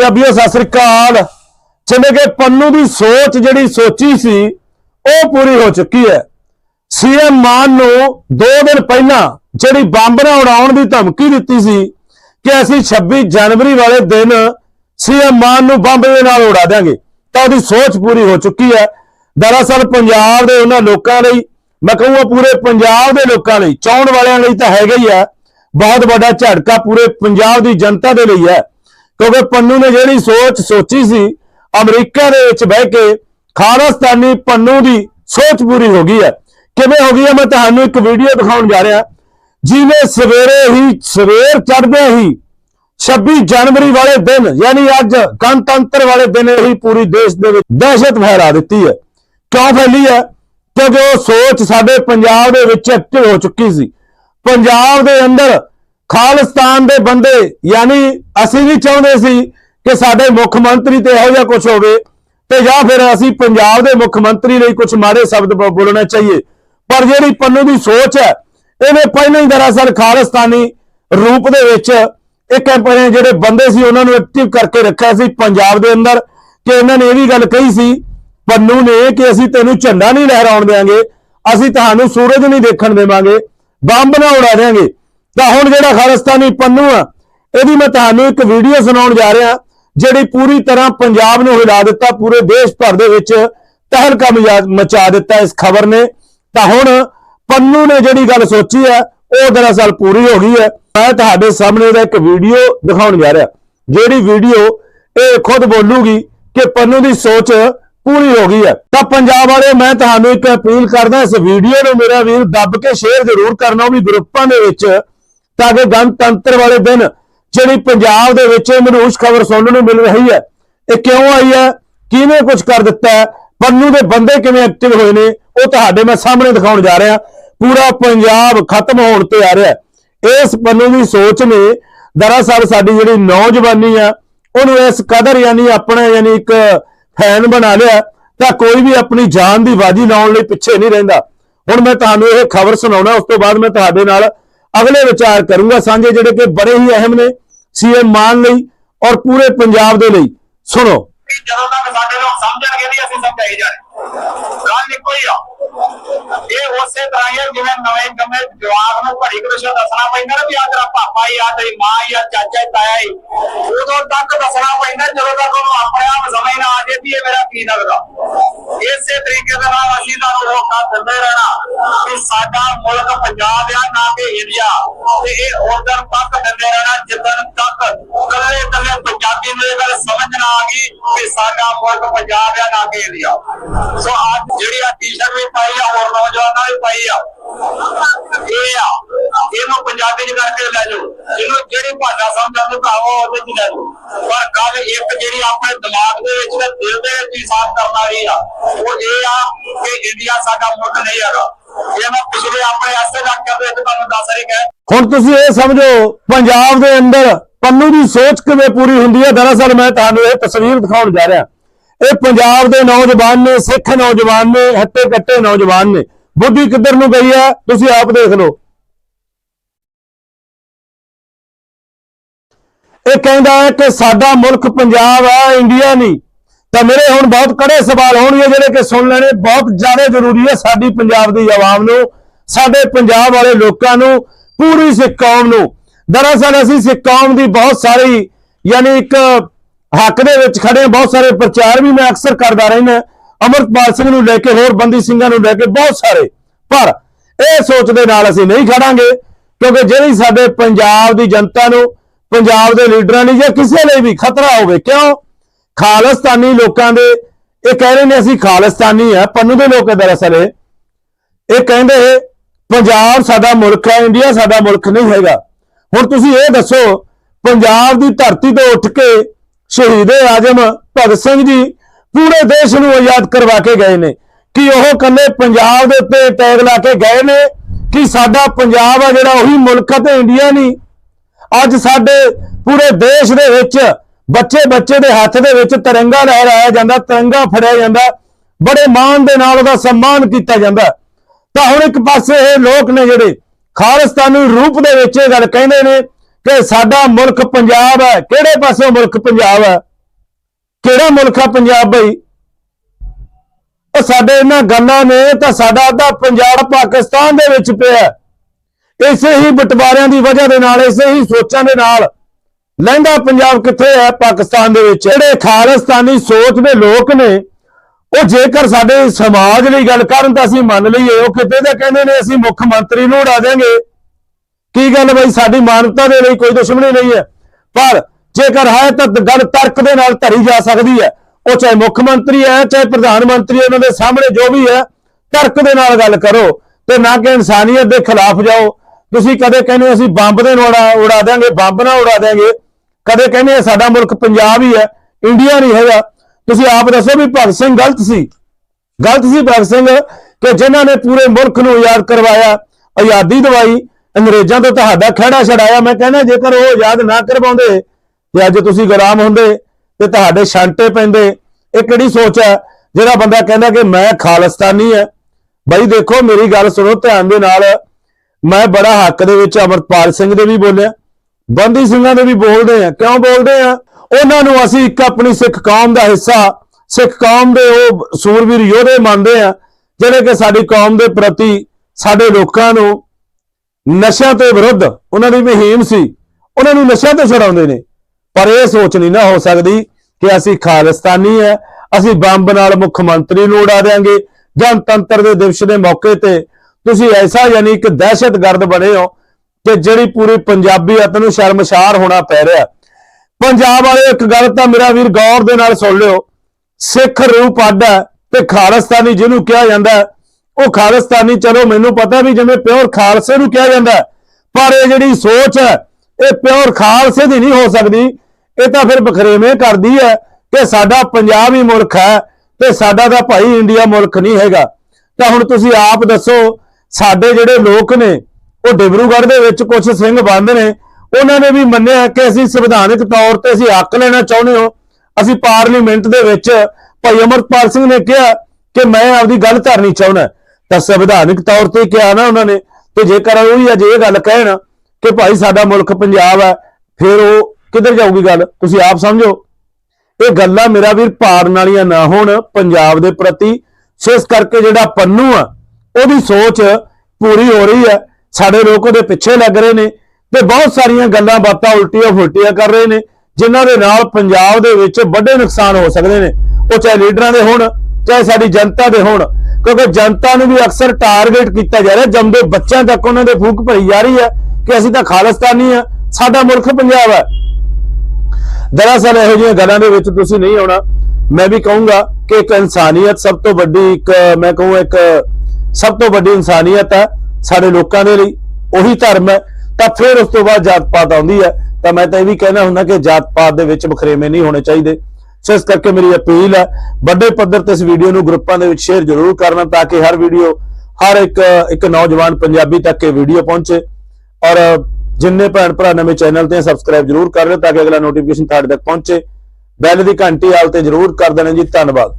ਪੰਜਾਬੀਓ, ਸਤਿ ਸ੍ਰੀ ਅਕਾਲ। ਜਿਵੇਂ ਕਿ ਪੰਨੂ ਦੀ ਸੋਚ ਜਿਹੜੀ ਸੋਚੀ ਸੀ, ਉਹ ਪੂਰੀ ਹੋ ਚੁੱਕੀ ਹੈ। ਸੀਐਮ ਮਾਨ ਨੂੰ 2 ਦਿਨ ਪਹਿਲਾਂ ਜਿਹੜੀ ਬੰਬ ਨਾਲ ਉਡਾਉਣ ਦੀ ਧਮਕੀ ਦਿੱਤੀ ਸੀ ਕਿ ਅਸੀਂ 26 ਜਨਵਰੀ ਵਾਲੇ ਦਿਨ ਸੀਐਮ ਮਾਨ ਨੂੰ ਬੰਬ ਦੇ ਨਾਲ ਉਡਾ ਦਿਆਂਗੇ। ਤਾਂ ਉਹਦੀ ਸੋਚ ਪੂਰੀ ਹੋ ਚੁੱਕੀ ਹੈ। ਦਰਅਸਲ ਪੰਜਾਬ ਦੇ ਉਹਨਾਂ ਲੋਕਾਂ ਲਈ, ਮੈਂ ਕਹੂੰਗਾ ਪੂਰੇ ਪੰਜਾਬ ਦੇ ਲੋਕਾਂ ਲਈ ਚਾਹਣ ਵਾਲਿਆਂ ਲਈ ਤਾਂ ਹੈਗਾ ਹੀ ਹੈ। ਬਹੁਤ ਵੱਡਾ ਝਟਕਾ ਪੂਰੇ ਪੰਜਾਬ ਦੀ ਜਨਤਾ ਦੇ ਲਈ ਹੈ। ਕਿਉਂਕਿ ਪੰਨੂ ਨੇ ਜਿਹੜੀ ਸੋਚ ਸੋਚੀ ਸੀ, ਅਮਰੀਕਾ ਦੇ ਵਿੱਚ ਬਹਿ ਕੇ ਖਾਲਿਸਤਾਨੀ ਪੰਨੂ ਦੀ ਸੋਚ ਪੂਰੀ ਹੋ ਗਈ ਹੈ। ਕਿਵੇਂ ਹੋ ਗਈ ਹੈ? ਮੈਂ ਤੁਹਾਨੂੰ ਇੱਕ ਵੀਡੀਓ ਦਿਖਾਉਣ ਜਾ ਰਿਹਾ। ਜਿਹਨੇ ਸਵੇਰੇ ਹੀ, ਸਵੇਰ ਚੜ੍ਹਦੇ ਹੀ 26 ਜਨਵਰੀ ਵਾਲੇ ਦਿਨ, ਯਾਨੀ ਅੱਜ ਗਣਤੰਤਰ ਵਾਲੇ ਦਿਨ ਹੀ ਪੂਰੀ ਦੇਸ਼ ਦੇ ਵਿੱਚ ਦਹਿਸ਼ਤ ਫੈਲਾ ਦਿੱਤੀ ਹੈ। ਕਿਉਂ ਫੈਲੀ ਹੈ? ਕਿਉਂਕਿ ਉਹ ਸੋਚ ਸਾਡੇ ਪੰਜਾਬ ਦੇ ਵਿੱਚ ਐਕਟਿਵ ਹੋ ਚੁੱਕੀ ਸੀ। ਪੰਜਾਬ ਦੇ ਅੰਦਰ ਖਾਲਿਸਤਾਨ ਦੇ ਬੰਦੇ, ਯਾਨੀ ਅਸੀਂ ਵੀ ਚਾਹੁੰਦੇ ਸੀ ਕਿ ਸਾਡੇ ਮੁੱਖ ਮੰਤਰੀ ਤੇ ਇਹੋ ਜਿਹਾ ਕੁਝ ਹੋਵੇ ਤੇ ਜਾਂ ਫਿਰ ਅਸੀਂ ਪੰਜਾਬ ਦੇ ਮੁੱਖ ਮੰਤਰੀ ਲਈ ਕੁਝ ਮਾੜੇ ਸ਼ਬਦ ਬ- ਬੋਲਣਾ ਚਾਹੀਏ। ਪਰ ਜਿਹੜੀ ਪੰਨੂ ਦੀ ਸੋਚ ਹੈ, ਇਹਨੇ ਪਹਿਲਾਂ ਹੀ ਦਰਅਸਲ ਖਾਲਿਸਤਾਨੀ ਰੂਪ ਦੇ ਵਿੱਚ ਇੱਕ ਆਪਣੇ ਜਿਹੜੇ ਬੰਦੇ ਸੀ, ਉਹਨਾਂ ਨੂੰ ਐਕਟਿਵ ਕਰਕੇ ਰੱਖਿਆ ਸੀ ਪੰਜਾਬ ਦੇ ਅੰਦਰ ਕਿ ਇਹਨਾਂ ਨੇ ਇਹ ਵੀ ਗੱਲ ਕਹੀ ਸੀ, ਪੰਨੂ ਨੇ ਕਿ ਅਸੀਂ ਤੈਨੂੰ ਝੰਡਾ ਨਹੀਂ ਲਹਿਰਾਉਣ ਦੇਵਾਂਗੇ ਅਸੀਂ ਤੁਹਾਨੂੰ ਸੂਰਜ ਨਹੀਂ ਦੇਖਣ ਦੇਵਾਂਗੇ, ਬੰਬ ਨਾ ਉਡਾ ਦੇਵਾਂਗੇ ਤਾਂ ਹੁਣ ਜਿਹੜਾ ਖਾਲਿਸਤਾਨੀ ਪੰਨੂ ਆ, ਇਹਦੀ ਮੈਂ ਤੁਹਾਨੂੰ ਇੱਕ ਵੀਡੀਓ ਸੁਣਾਉਣ ਜਾ ਰਿਹਾ, ਜਿਹੜੀ ਪੂਰੀ ਤਰ੍ਹਾਂ ਪੰਜਾਬ ਨੂੰ ਹਿਲਾ ਦਿੱਤਾ, ਪੂਰੇ ਦੇਸ਼ ਭਰ ਦੇ ਵਿੱਚ ਤਹਿਲਕਾ ਮਚਾ ਦਿੱਤਾ ਇਸ ਖਬਰ ਨੇ। ਤਾਂ ਹੁਣ ਪੰਨੂ ਨੇ ਜਿਹੜੀ ਗੱਲ ਸੋਚੀ ਹੈ ਉਹ ਦਰਅਸਲ ਪੂਰੀ ਹੋ ਗਈ ਹੈ ਮੈਂ ਤੁਹਾਡੇ ਸਾਹਮਣੇ ਇਹਦਾ ਇੱਕ ਵੀਡੀਓ ਦਿਖਾਉਣ ਜਾ ਰਿਹਾ, ਜਿਹੜੀ ਵੀਡੀਓ ਇਹ ਖੁਦ ਬੋਲੂਗੀ ਕਿ ਪੰਨੂ ਦੀ ਸੋਚ ਪੂਰੀ ਹੋ ਗਈ ਹੈ ਤਾਂ ਪੰਜਾਬ ਵਾਲੇ, ਮੈਂ ਤੁਹਾਨੂੰ ਇੱਕ ਅਪੀਲ ਕਰਦਾ, ਇਸ ਵੀਡੀਓ ਨੂੰ ਮੇਰਾ ਵੀਰ ਦੱਬ ਕੇ ਸ਼ੇਅਰ ਜ਼ਰੂਰ ਕਰਨਾ, ਉਹ ਵੀ ਗਰੁੱਪਾਂ ਦੇ ਵਿੱਚ ਤਾਂ ਕਿ ਗਣਤੰਤਰ ਵਾਲੇ ਦਿਨ ਜਿਹੜੀ ਪੰਜਾਬ ਦੇ ਵਿੱਚ ਇਹ ਮਨੂਸ਼ ਖਬਰ ਸੁਣਨ ਨੂੰ ਮਿਲ ਰਹੀ ਹੈ, ਇਹ ਕਿਉਂ ਆਈ ਹੈ? ਕਿਵੇਂ ਕੁਝ ਕਰ ਦਿੱਤਾ ਹੈ? ਪੰਨੂ ਦੇ ਬੰਦੇ ਕਿਵੇਂ ਐਕਟਿਵ ਹੋਏ ਨੇ? ਉਹ ਤੁਹਾਡੇ ਮੈਂ ਸਾਹਮਣੇ ਦਿਖਾਉਣ ਜਾ ਰਿਹਾ। ਪੂਰਾ ਪੰਜਾਬ ਖਤਮ ਹੋਣ ਤੇ ਆ ਰਿਹਾ ਇਸ ਪੰਨੂ ਦੀ ਸੋਚ ਨੇ ਦਰਅਸਲ ਸਾਡੀ ਜਿਹੜੀ ਨੌਜਵਾਨੀ ਆ, ਉਹਨੂੰ ਇਸ ਕਦਰ ਯਾਨੀ ਆਪਣਾ ਯਾਨੀ ਇੱਕ ਫੈਨ ਬਣਾ ਲਿਆ, ਤਾਂ ਕੋਈ ਵੀ ਆਪਣੀ ਜਾਨ ਦੀ ਬਾਜੀ ਲਾਉਣ ਲਈ ਪਿੱਛੇ ਨਹੀਂ ਰਹਿੰਦਾ। ਹੁਣ ਮੈਂ ਤੁਹਾਨੂੰ ਇਹ ਖਬਰ ਸੁਣਾਉਣਾ, ਉਸ ਤੋਂ ਬਾਅਦ ਮੈਂ ਤੁਹਾਡੇ ਨਾਲ ਅਗਲੇ ਵਿਚਾਰ ਕਰੂੰਗਾ, ਸਾਂਝੇ ਜਿਹੜੇ ਕਿ ਬੜੇ ਹੀ ਅਹਿਮ ਨੇ ਸੀਐਮ ਮਾਨ ਲਈ ਔਰ ਪੂਰੇ ਪੰਜਾਬ ਦੇ ਲਈ। ਸੁਣੋ। ਜਦੋਂ ਤੱਕ ਸਾਡੇ ਲੋਕ ਸਮਝਣਗੇ ਨਹੀਂ ਅਸੀਂ ਸਮਝਾਈ ਜਾਣੇ ਗੱਲ ਇੱਕੋ ਹੀ ਆ। ਇਹ ਉਸੇ ਤਰ੍ਹਾਂ ਹੀ ਆ ਜਿਵੇਂ ਨਵੇਂ ਜੰਮੇ ਜਵਾਕ ਨੂੰ ਘੜੀ ਕੁਛ ਦੱਸਣਾ ਪੈਂਦਾ ਨਾ ਵੀ ਆ ਤੇਰਾ ਪਾਪਾ ਹੀ ਆ ਤੇਰੀ ਮਾਂ ਹੀ ਆ ਚਾਚਾ ਹੀ, ਤਾਇਆ ਹੀ। ਉਦੋਂ ਤੱਕ ਦੱਸਣਾ ਪੈਂਦਾ ਜਦੋਂ ਤੱਕ ਉਹਨੂੰ ਆਪਣੇ ਆਪ ਸਮਝ ਨਾ ਆ ਜੇ ਵੀ ਇਹ ਮੇਰਾ ਕੀ ਲੱਗਦਾ। ਇਸੇ ਤਰੀਕੇ ਦੇ ਨਾਲ ਅਸੀਂ ਤੁਹਾਨੂੰ ਰੋਕਾ ਦਿੰਦੇ ਰਹਿਣਾ ਕਿ ਸਾਡਾ ਮੁਲਕ ਪੰਜਾਬ ਆ, ਨਾ ਕਿ ਇੰਡੀਆ। ਤੇ ਇਹ ਉਦੋਂ ਤੱਕ ਗੱਲ ਆ ਗਈ ਕਿ ਸਾਡਾ ਮੁਲਕ ਪੰਜਾਬ ਆ ਨਾ ਕਿ ਇੰਡੀਆ ਸੋ ਅੱਜ ਜਿਹੜੀ ਆ ਟੀ-ਸ਼ਰਟ ਵੀ ਪਾਈ ਆ, ਹੋਰ ਨੌਜਵਾਨਾਂ ਨੇ ਪਾਈ ਆ। ਇਹ ਆ, ਇਹਨੂੰ ਪੰਜਾਬੀ ਚ ਕਰਕੇ ਲੈ ਜਾਓ। ਇਹਨੂੰ ਜਿਹੜੀ ਭਾਸ਼ਾ ਸਮਝ ਆਉਂਦੀ, ਭਾਵੋ ਉਹਦੇ ਚ ਲੈ ਜਾਓ। ਪਰ ਗੱਲ ਇੱਕ ਜਿਹੜੀ ਆਪਣੇ ਦਿਮਾਗ ਦੇ ਵਿੱਚ ਤੇ ਦਿਲ ਦੇ ਵਿੱਚ ਸਾਫ਼ ਕਰਨ ਵਾਲੀ ਆ, ਉਹ ਇਹ ਆ ਕਿ ਇੰਡੀਆ ਸਾਡਾ ਮੁਲਕ ਨਹੀਂ ਹੈਗਾ। ਇਹ ਮੈਂ ਪਿਛਲੇ ਆਪਣੇ ਐਸੇ ਲੈਕਚਰ ਦੇ ਤੁਹਾਨੂੰ ਦੱਸ ਰਹੀ ਰਿਹਾ। ਹੁਣ ਤੁਸੀਂ ਇਹ ਸਮਝੋ, ਪੰਜਾਬ ਦੇ ਅੰਦਰ ਪੰਨੂ ਦੀ ਸੋਚ ਕਿਵੇਂ ਪੂਰੀ ਹੁੰਦੀ ਹੈ? ਦਰਅਸਲ ਮੈਂ ਤੁਹਾਨੂੰ ਇਹ ਤਸਵੀਰ ਦਿਖਾਉਣ ਜਾ ਰਿਹਾ। ਇਹ ਪੰਜਾਬ ਦੇ ਨੌਜਵਾਨ ਨੇ, ਸਿੱਖ ਨੌਜਵਾਨ ਨੇ ਹੱਟੇ ਕੱਟੇ ਨੌਜਵਾਨ ਨੇ। ਬੁੱਧੀ ਕਿੱਧਰ ਨੂੰ ਗਈ ਹੈ? ਤੁਸੀਂ ਆਪ ਦੇਖ ਲਓ। ਇਹ ਕਹਿੰਦਾ ਹੈ ਕਿ ਸਾਡਾ ਮੁਲਕ ਪੰਜਾਬ ਹੈ, ਇੰਡੀਆ ਨਹੀਂ। ਤਾਂ ਮੇਰੇ ਹੁਣ ਬਹੁਤ ਕੜੇ ਸਵਾਲ ਹੋਣਗੇ ਜਿਹੜੇ ਕਿ ਸੁਣ ਲੈਣੇ। ਬਹੁਤ ਜ਼ਿਆਦਾ ਜ਼ਰੂਰੀ ਹੈ ਸਾਡੀ ਪੰਜਾਬ ਦੀ ਆਵਾਮ ਨੂੰ, ਸਾਡੇ ਪੰਜਾਬ ਵਾਲੇ ਲੋਕਾਂ ਨੂੰ, ਪੂਰੀ ਸਿੱਖ ਕੌਮ ਨੂੰ। ਦਰਅਸਲ ਅਸੀਂ ਸਿੱਖ ਕੌਮ ਦੀ ਬਹੁਤ ਸਾਰੀ, ਯਾਨੀ ਇੱਕ ਹੱਕ ਦੇ ਵਿੱਚ ਖੜੇ ਹਾਂ, ਬਹੁਤ ਸਾਰੇ ਪ੍ਰਚਾਰ ਵੀ ਮੈਂ ਅਕਸਰ ਕਰਦਾ ਰਹਿੰਦਾ ਅਮਰਪਾਲ ਸਿੰਘ ਨੂੰ ਲੈ ਕੇ, ਹੋਰ ਬੰਦੀ ਸਿੰਘਾਂ ਨੂੰ ਲੈ ਕੇ ਬਹੁਤ ਸਾਰੇ। ਪਰ ਇਹ ਸੋਚ ਦੇ ਨਾਲ ਅਸੀਂ ਨਹੀਂ ਖੜਾਂਗੇ, ਕਿਉਂਕਿ ਜਿਹੜੀ ਸਾਡੇ ਪੰਜਾਬ ਦੀ ਜਨਤਾ ਨੂੰ, ਪੰਜਾਬ ਦੇ ਲੀਡਰਾਂ ਲਈ ਜਾਂ ਕਿਸੇ ਲਈ ਵੀ ਖਤਰਾ ਹੋਵੇ, ਕਿਉਂ? ਖਾਲਿਸਤਾਨੀ ਲੋਕਾਂ ਦੇ, ਇਹ ਕਹਿ ਰਹੇ ਨੇ ਅਸੀਂ ਖਾਲਿਸਤਾਨੀ ਆ ਪੰਨੂ ਦੇ ਲੋਕ ਦਰਅਸਲ ਇਹ। ਇਹ ਕਹਿੰਦੇ, ਪੰਜਾਬ ਸਾਡਾ ਮੁਲਕ ਹੈ, ਇੰਡੀਆ ਸਾਡਾ ਮੁਲਕ ਨਹੀਂ ਹੈਗਾ। ਹੁਣ ਤੁਸੀਂ ਇਹ ਦੱਸੋ, ਪੰਜਾਬ ਦੀ ਧਰਤੀ ਤੋਂ ਉੱਠ ਕੇ ਸ਼ਹੀਦ ਆਜਮ ਭਗਤ ਸਿੰਘ ਜੀ ਪੂਰੇ ਦੇਸ਼ ਨੂੰ ਆਜ਼ਾਦ ਕਰਵਾ ਕੇ ਗਏ ਨੇ। ਕਿ ਉਹ ਕੱਲੇ ਪੰਜਾਬ ਦੇ ਉੱਤੇ ਟੈਗ ਲਾ ਕੇ ਗਏ ਨੇ? ਕਿ ਸਾਡਾ ਪੰਜਾਬ ਆ ਜਿਹੜਾ ਉਹੀ ਮੁਲਕ ਹੈ ਤੇ ਇੰਡੀਆ ਨਹੀਂ? ਅੱਜ ਸਾਡੇ ਪੂਰੇ ਦੇਸ਼ ਦੇ ਵਿੱਚ ਬੱਚੇ ਬੱਚੇ ਦੇ ਹੱਥ ਦੇ ਵਿੱਚ ਤਿਰੰਗਾ ਲਹਿਰਾਇਆ ਜਾਂਦਾ, ਤਿਰੰਗਾ ਫੜਿਆ ਜਾਂਦਾ, ਬੜੇ ਮਾਣ ਦੇ ਨਾਲ ਉਹਦਾ ਸਨਮਾਨ ਕੀਤਾ ਜਾਂਦਾ। ਤਾਂ ਹੁਣ ਇੱਕ ਪਾਸੇ ਇਹ ਲੋਕ ਨੇ ਜਿਹੜੇ ਖਾਲਿਸਤਾਨੀ ਰੂਪ ਦੇ ਵਿੱਚ ਇਹ ਗੱਲ ਕਹਿੰਦੇ ਨੇ ਕਿ ਸਾਡਾ ਮੁਲਕ ਪੰਜਾਬ ਹੈ। ਕਿਹੜੇ ਪਾਸੇ ਮੁਲਕ ਪੰਜਾਬ ਹੈ? ਕਿਹੜਾ ਮੁਲਕ ਆ ਪੰਜਾਬ ਬਈ? ਉਹ ਸਾਡੇ ਇਹਨਾਂ ਗੱਲਾਂ ਨੇ ਤਾਂ ਸਾਡਾ ਅੱਧਾ ਪੰਜਾਬ ਪਾਕਿਸਤਾਨ ਦੇ ਵਿੱਚ ਪਿਆ ਇਸੇ ਹੀ ਬਟਵਾਰਿਆਂ ਦੀ ਵਜ੍ਹਾ ਦੇ ਨਾਲ, ਇਸੇ ਹੀ ਸੋਚਾਂ ਦੇ ਨਾਲ ਲਹਿੰਦਾ ਪੰਜਾਬ ਕਿੱਥੇ ਹੈ? ਪਾਕਿਸਤਾਨ ਦੇ ਵਿੱਚ। ਜਿਹੜੇ ਖਾਲਿਸਤਾਨੀ ਸੋਚ ਦੇ ਲੋਕ ਨੇ ਉਹ ਜੇਕਰ ਸਾਡੇ ਸਮਾਜ ਲਈ ਗੱਲ ਕਰਨ ਤਾਂ ਅਸੀਂ ਮੰਨ ਲਈਏ, ਉਹ ਕਿਤੇ ਤਾਂ ਕਹਿੰਦੇ ਨੇ ਅਸੀਂ ਮੁੱਖ ਮੰਤਰੀ ਨੂੰ ਉਡਾ ਦੇਾਂਗੇ ਕੀ ਗੱਲ ਬਈ, ਸਾਡੀ ਮਾਨਵਤਾ ਦੇ ਲਈ ਕੋਈ ਦੁਸ਼ਮਣੀ ਨਹੀਂ ਹੈ। ਪਰ ਜੇਕਰ ਹੈ ਤਾਂ ਗੱਲ ਤਰਕ ਦੇ ਨਾਲ ਧਰੀ ਜਾ ਸਕਦੀ ਹੈ। ਉਹ ਚਾਹੇ ਮੁੱਖ ਮੰਤਰੀ ਹੈ, ਚਾਹੇ ਪ੍ਰਧਾਨ ਮੰਤਰੀ ਉਹਨਾਂ ਦੇ ਸਾਹਮਣੇ ਜੋ ਵੀ ਹੈ, ਤਰਕ ਦੇ ਨਾਲ ਗੱਲ ਕਰੋ ਤੇ ਨਾ ਕਿ ਇਨਸਾਨੀਅਤ ਦੇ ਖਿਲਾਫ ਜਾਓ। ਤੁਸੀਂ ਕਦੇ ਕਹਿੰਦੇ ਅਸੀਂ ਬੰਬ ਦੇ ਨਾਲ ਉਡਾ ਉਡਾ ਦਿਆਂਗੇ, ਬੰਬ ਨਾਲ ਉਡਾ ਦਿਆਂਗੇ। ਕਦੇ ਕਹਿੰਦੇ ਸਾਡਾ ਮੁਲਕ ਪੰਜਾਬ ਹੀ ਹੈ, ਇੰਡੀਆ ਨਹੀਂ ਹੈਗਾ। ਤੁਸੀਂ ਆਪ ਦੱਸੋ ਵੀ ਭਗਤ ਸਿੰਘ ਗਲਤ ਸੀ। ਗਲਤ ਸੀ ਭਗਤ ਸਿੰਘ ਕਿ ਜਿਨ੍ਹਾਂ ਨੇ ਪੂਰੇ ਮੁਲਕ ਨੂੰ ਆਜ਼ਾਦ ਕਰਵਾਇਆ, ਆਜ਼ਾਦੀ ਦਵਾਈ, ਅੰਗਰੇਜ਼ਾਂ ਤੋਂ ਤੁਹਾਡਾ ਖਹਿੜਾ ਛਡਾਇਆ। ਮੈਂ ਕਹਿੰਦਾ, ਜੇਕਰ ਉਹ ਆਜ਼ਾਦ ਨਾ ਕਰਵਾਉਂਦੇ ਤੇ ਅੱਜ ਤੁਸੀਂ ਗੁਲਾਮ ਹੁੰਦੇ ਤੇ ਤੁਹਾਡੇ ਛਾਂਟੇ ਪੈਂਦੇ, ਇਹ ਕਿਹੜੀ ਸੋਚ ਹੈ? ਜਿਹੜਾ ਬੰਦਾ ਕਹਿੰਦਾ ਕਿ ਮੈਂ ਖਾਲਿਸਤਾਨੀ ਹੈ। ਬਾਈ ਦੇਖੋ, ਮੇਰੀ ਗੱਲ ਸੁਣੋ ਧਿਆਨ ਦੇ ਨਾਲ। ਮੈਂ ਬੜਾ ਹੱਕ ਦੇ ਵਿੱਚ ਅਮਰਪਾਲ ਸਿੰਘ ਦੇ ਵੀ ਬੋਲਿਆ। ਬੰਦੀ ਸਿੰਘਾਂ ਦੇ ਵੀ ਬੋਲਦੇ ਆ। ਕਿਉਂ ਬੋਲਦੇ ਆ? ਉਹਨਾਂ ਨੂੰ ਅਸੀਂ ਇੱਕ ਆਪਣੀ ਸਿੱਖ ਕੌਮ ਦਾ ਹਿੱਸਾ, ਸਿੱਖ ਕੌਮ ਦੇ ਉਹ ਸੂਰਵੀਰ ਯੋਧੇ ਮੰਨਦੇ ਆ, ਜਿਹੜੇ ਕਿ ਸਾਡੀ ਕੌਮ ਦੇ ਪ੍ਰਤੀ ਸਾਡੇ ਲੋਕਾਂ ਨੂੰ ਨਸ਼ਿਆਂ ਦੇ ਵਿਰੁੱਧ, ਉਹਨਾਂ ਦੀ ਮੁਹਿੰਮ ਸੀ, ਉਹਨਾਂ ਨੂੰ ਨਸ਼ਿਆਂ ਤੋਂ ਛਡਾਉਂਦੇ ਨੇ। ਪਰ ਇਹ ਸੋਚ ਨਹੀਂ ਨਾ ਹੋ ਸਕਦੀ ਕਿ ਅਸੀਂ ਖਾਲਿਸਤਾਨੀ ਹੈ ਅਸੀਂ ਬੰਬ ਨਾਲ ਮੁੱਖ ਮੰਤਰੀ ਨੂੰ ਉਡਾ ਦੇਾਂਗੇ ਜਨਤੰਤਰ ਦੇ ਦਿਵਸ ਦੇ ਮੌਕੇ ਤੇ ਤੁਸੀਂ ਐਸਾ ਯਾਨੀ ਕਿ ਦਹਿਸ਼ਤਗਰਦ ਬਣੇ ਹੋ ਕਿ ਜਿਹੜੀ ਪੂਰੀ ਪੰਜਾਬੀਅਤ ਨੂੰ ਸ਼ਰਮਸ਼ਾਰ ਹੋਣਾ ਪੈ ਰਿਹਾ। ਪੰਜਾਬ ਵਾਲੇ ਇੱਕ ਗੱਲ ਤਾਂ ਮੇਰਾ ਵੀਰ ਗੌਰ ਦੇ ਨਾਲ ਸੁਣ ਲਿਓ। ਸਿੱਖ ਰੂਪ ਅੱਡ ਹੈ ਤੇ ਖਾਲਸਤਾਨੀ ਜਿਹਨੂੰ ਕਿਹਾ ਜਾਂਦਾ ਉਹ ਖਾਲਿਸਤਾਨੀ, ਚਲੋ ਮੈਨੂੰ ਪਤਾ ਵੀ ਜਿਵੇਂ ਪਿਓਰ ਖਾਲਸੇ ਨੂੰ ਕਿਹਾ ਜਾਂਦਾ ਪਰ ਇਹ ਜਿਹੜੀ ਸੋਚ ਹੈ, ਇਹ ਪਿਓਰ ਖਾਲਸੇ ਦੀ ਨਹੀਂ ਹੋ ਸਕਦੀ। ਇਹ ਤਾਂ ਫਿਰ ਬਖਰੇਵੇਂ ਕਰਦੀ ਹੈ ਕਿ ਸਾਡਾ ਪੰਜਾਬ ਹੀ ਮੁਲਕ ਹੈ ਤੇ ਸਾਡਾ ਤਾਂ ਭਾਈ ਇੰਡੀਆ ਮੁਲਕ ਨਹੀਂ ਹੈਗਾ। ਤਾਂ ਹੁਣ ਤੁਸੀਂ ਆਪ ਦੱਸੋ, ਸਾਡੇ ਜਿਹੜੇ ਲੋਕ ਨੇ, ਉਹ ਡਿਬਰੂਗੜ੍ਹ ਦੇ ਵਿੱਚ ਕੁਝ ਸਿੰਘ ਬੰਦ ਨੇ ਉਹਨਾਂ ਨੇ ਵੀ ਮੰਨਿਆ ਕਿ ਅਸੀਂ ਸੰਵਿਧਾਨਕ ਤੌਰ ਤੇ ਅਸੀਂ ਹੱਕ ਲੈਣਾ ਚਾਹੁੰਦੇ ਹਾਂ। ਅਸੀਂ ਪਾਰਲੀਮੈਂਟ ਦੇ ਵਿੱਚ ਭਾਈ ਅਮਰਪਾਲ ਸਿੰਘ ਨੇ ਕਿਹਾ ਕਿ ਮੈਂ ਆਪਦੀ ਗੱਲ ਧਰਨੀ ਚਾਹੁੰਦਾ। ਤਾਂ ਸੰਵਿਧਾਨਕ ਤੌਰ ਤੇ ਕਿਹਾ ਨਾ ਉਹਨਾਂ ਨੇ, ਤੇ ਜੇਕਰ ਉਹ ਹੀ ਅਜੇ ਇਹ ਗੱਲ ਕਹਿਣ ਕਿ ਭਾਈ ਸਾਡਾ ਮੁਲਕ ਪੰਜਾਬ ਹੈ, ਫਿਰ ਉਹ ਕਿੱਧਰ ਜਾਊਗੀ ਗੱਲ? ਤੁਸੀਂ ਆਪ ਸਮਝੋ। ਇਹ ਗੱਲਾਂ ਮੇਰਾ ਵੀਰ ਪਾੜਨ ਵਾਲੀਆਂ ਨਾ ਹੋਣ, ਪੰਜਾਬ ਦੇ ਪ੍ਰਤੀ। ਸੋ ਇਸ ਕਰਕੇ ਜਿਹੜਾ ਪੰਨੂ ਆ, ਉਹਦੀ ਸੋਚ ਪੂਰੀ ਹੋ ਰਹੀ ਹੈ। ਸਾਡੇ ਲੋਕ ਉਹਦੇ ਪਿੱਛੇ ਲੱਗ ਰਹੇ ਨੇ। ਤੇ ਬਹੁਤ ਸਾਰੀਆਂ ਗੱਲਾਂ ਬਾਤਾਂ ਉਲਟੀਆਂ ਫੁਲਟੀਆਂ ਕਰ ਰਹੇ ਨੇ, ਜਿਨ੍ਹਾਂ ਦੇ ਨਾਲ ਪੰਜਾਬ ਦੇ ਵਿੱਚ ਵੱਡੇ ਨੁਕਸਾਨ ਹੋ ਸਕਦੇ ਨੇ। ਉਹ ਚਾਹੇ ਲੀਡਰਾਂ ਦੇ ਹੋਣ, ਚਾਹੇ ਸਾਡੀ ਜਨਤਾ ਦੇ ਹੋਣ, ਕਿਉਂਕਿ ਜਨਤਾ ਨੂੰ ਵੀ ਅਕਸਰ ਟਾਰਗੇਟ ਕੀਤਾ ਜਾ ਰਿਹਾ, ਜੰਮਦੇ ਬੱਚਿਆਂ ਤੱਕ ਉਹਨਾਂ ਦੇ ਫੂਕ ਭਰੀ ਜਾ ਰਹੀ ਹੈ ਕਿ ਅਸੀਂ ਤਾਂ ਖਾਲਿਸਤਾਨੀ ਆ ਸਾਡਾ ਮੁਲਕ ਪੰਜਾਬ ਹੈ। ਦਰਅਸਲ ਇਹੋ ਜਿਹੀਆਂ ਗੱਲਾਂ ਦੇ ਵਿੱਚ ਤੁਸੀਂ ਨਹੀਂ ਆਉਣਾ। ਮੈਂ ਵੀ ਕਹੂੰਗਾ ਕਿ ਇੱਕ ਇਨਸਾਨੀਅਤ ਸਭ ਤੋਂ ਵੱਡੀ ਇੱਕ, ਮੈਂ ਕਹੂੰ ਇੱਕ ਸਭ ਤੋਂ ਵੱਡੀ ਇਨਸਾਨੀਅਤ ਹੈ ਸਾਡੇ ਲੋਕਾਂ ਦੇ ਲਈ। ਉਹੀ ਧਰਮ ਹੈ ਤਾਂ ਫਿਰ ਉਸ ਤੋਂ ਬਾਅਦ ਜਾਤ ਪਾਤ ਆਉਂਦੀ ਹੈ। ਤਾਂ ਮੈਂ ਤਾਂ ਇਹ ਵੀ ਕਹਿਣਾ ਹੁੰਦਾ ਕਿ ਜਾਤ ਪਾਤ ਦੇ ਵਿੱਚ ਬਖਰੇਵੇਂ ਨਹੀਂ ਹੋਣੇ ਚਾਹੀਦੇ। ਸੋ ਇਸ ਕਰਕੇ ਮੇਰੀ ਅਪੀਲ ਹੈ, ਵੱਡੇ ਪੱਧਰ ਤੇ ਇਸ ਵੀਡੀਓ ਨੂੰ ਗਰੁੱਪਾਂ ਦੇ ਵਿੱਚ ਸ਼ੇਅਰ ਜ਼ਰੂਰ ਕਰਨਾ ਤਾਂ ਕਿ ਹਰ ਵੀਡੀਓ, ਹਰ ਇੱਕ ਇੱਕ ਨੌਜਵਾਨ ਪੰਜਾਬੀ ਤੱਕ ਇਹ ਵੀਡੀਓ ਪਹੁੰਚੇ। ਔਰ ਜਿੰਨੇ ਭੈਣ ਭਰਾ ਨਵੇਂ ਚੈਨਲ ਤੇ ਸਬਸਕ੍ਰਾਈਬ ਜ਼ਰੂਰ ਕਰ ਲਿਓ ਤਾਂ ਕਿ ਅਗਲਾ ਨੋਟੀਫਿਕੇਸ਼ਨ ਤੁਹਾਡੇ ਤੱਕ ਪਹੁੰਚੇ। ਬੈਲ ਦੀ ਘੰਟੀ ਆਲ ਤੇ ਜ਼ਰੂਰ ਕਰ ਦੇਣਾ ਜੀ। ਧੰਨਵਾਦ।